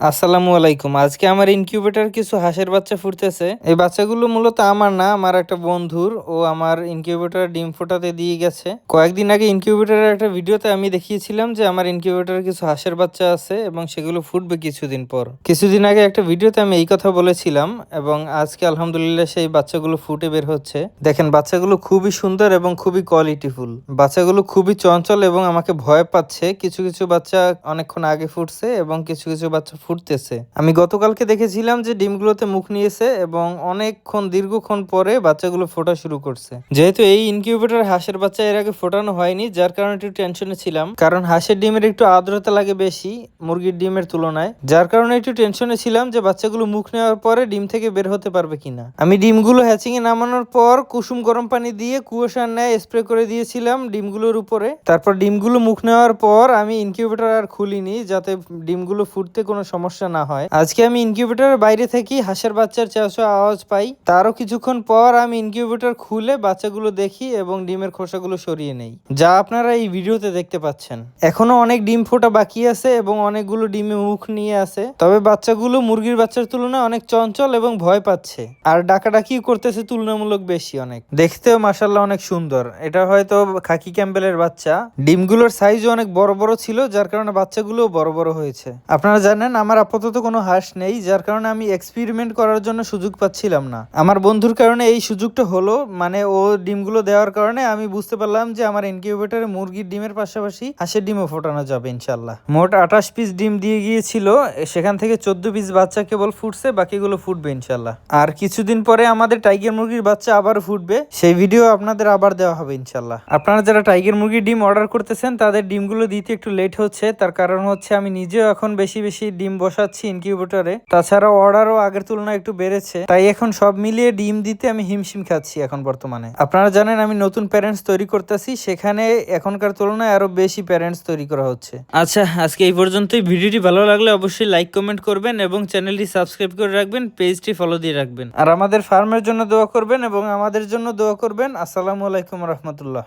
আসসালামু আলাইকুম। আজকে আমার ইনকিউবেটর কিছু হাঁসের বাচ্চা ফুটতেছে। এই বাচ্চাগুলো মূলত আমার না, আমার একটা বন্ধুর। ও আমার ইনকিউবেটর ডিম ফোটাতে দিয়ে গেছে। কয়েকদিন আগে ইনকিউবেটরের একটা ভিডিওতে আমি দেখিয়েছিলাম যে আমার ইনকিউবেটরে কিছু হাঁসের বাচ্চা আছে এবং সেগুলো ফুটবে কিছুদিন পর। কিছুদিন আগে একটা ভিডিওতে আমি এই কথা বলেছিলাম এবং আজকে আলহামদুলিল্লাহ সেই বাচ্চাগুলো ফুটে বের হচ্ছে। দেখেন, বাচ্চাগুলো খুবই সুন্দর এবং খুবই কোয়ালিটিফুল বাচ্চাগুলো খুবই চঞ্চল এবং আমাকে ভয় পাচ্ছে। কিছু কিছু বাচ্চা অনেকক্ষণ আগে ফুটছে এবং কিছু কিছু বাচ্চা ফুটতেছে। আমি গতকালকে দেখেছিলাম যে ডিমগুলোতে মুখ নিয়েছে এবং অনেকক্ষণ, দীর্ঘক্ষণ পরে বাচ্চাগুলো ফোটা শুরু করছে। যেহেতু এই ইনকিউবেটর হাঁসের বাচ্চা এর আগে ফোটানো হয়নি, যার কারণে একটু টেনশনে ছিলাম। কারণ হাঁসের ডিমের একটু আর্দ্রতা লাগে বেশি মুরগির ডিমের তুলনায়। যার কারণে একটু টেনশনে ছিলাম যে বাচ্চাগুলো মুখ নেওয়ার পরে ডিম থেকে বের হতে পারবে কিনা। আমি ডিমগুলো হ্যাচিং এ নামানোর পর কুসুম গরম পানি দিয়ে কুয়াশার ন্যায় স্প্রে করে দিয়েছিলাম ডিমগুলোর উপরে। তারপর ডিমগুলো মুখ নেওয়ার পর আমি ইনকিউবেটর আর খুলিনি, যাতে ডিমগুলো ফুটতে কোনো সমস্যা না হয়। আজকে আমি ইনকিউবেটরের বাইরে থেকে হাঁসের বাচ্চার চেঁচো আওয়াজ পাই। তারও কিছুক্ষণ পর আমি ইনকিউবেটর খুলে বাচ্চাগুলো দেখি এবং ডিমের খোসাগুলো সরিয়ে নেই, যা আপনারা এই ভিডিওতে দেখতে পাচ্ছেন। এখনও অনেক ডিম ফোটা বাকি আছে এবং অনেকগুলো ডিমে মুখ নিয়ে আছে। তবে বাচ্চাগুলো মুরগির বাচ্চার তুলনায় অনেক চঞ্চল এবং ভয় পাচ্ছে। আর ডাকাডাকি করতেছে তুলনামূলক বেশি অনেক। দেখতেও মাসাল্লাহ অনেক সুন্দর। এটা হয়তো খাকি ক্যাম্বেলের বাচ্চা। ডিমগুলোর সাইজও অনেক বড় বড় ছিল, যার কারণে বাচ্চাগুলো বড় বড় হয়েছে। আপনারা জানেন আমার আপাতত কোনো হাঁস নেই, যার কারণে আমি এক্সপেরিমেন্ট করার জন্য সুযোগ পাচ্ছিলাম না। আমার বন্ধুর কারণে এই সুযোগটা হলো মানে ও ডিমগুলো দেওয়ার কারণে আমি বুঝতে পারলাম যে আমার ইনকিউবেটরে মুরগির ডিমের পাশাপাশি হাঁসের ডিমও ফোটানো যাবে ইনশাল্লাহ মোট আঠাশ পিস ডিম দিয়ে গিয়েছিল, সেখান থেকে চোদ্দ পিস বাচ্চা কেবল ফুটছে, বাকিগুলো ফুটবে ইনশাল্লাহ আর কিছুদিন পরে আমাদের টাইগার মুরগির বাচ্চা আবার ফুটবে, সেই ভিডিও আপনাদের আবার দেওয়া হবে ইনশাল্লাহ আপনারা যারা টাইগার মুরগির ডিম অর্ডার করতেছেন, তাদের ডিমগুলো দিতে একটু লেট হচ্ছে, তার কারণ হচ্ছে আমি নিজেও এখন বেশি বেশি ডিম বসাচ্ছি ইনকিউবেটরে তাছাড়া অর্ডারও আগের তুলনায় একটু বেড়েছে। তাই এখন সব মিলিয়ে ডিম দিতে আমি হিমশিম খাচ্ছি এখন বর্তমানে। আপনারা জানেন আমি নতুন প্যারেন্টস তৈরি করতেছি সেখানে এখনকার তুলনায় আরও বেশি প্যারেন্টস তৈরি করা হচ্ছে। আচ্ছা আজকে এই পর্যন্তই। ভিডিওটি ভালো লাগলে অবশ্যই লাইক কমেন্ট করবেন এবং চ্যানেলটি সাবস্ক্রাইব করে রাখবেন পেজটি ফলো দিয়ে রাখবেন। আর আমাদের ফার্মের জন্য দোয়া করবেন এবং আমাদের জন্য দোয়া করবেন। আসসালামু আলাইকুম রহমতুল্লাহ।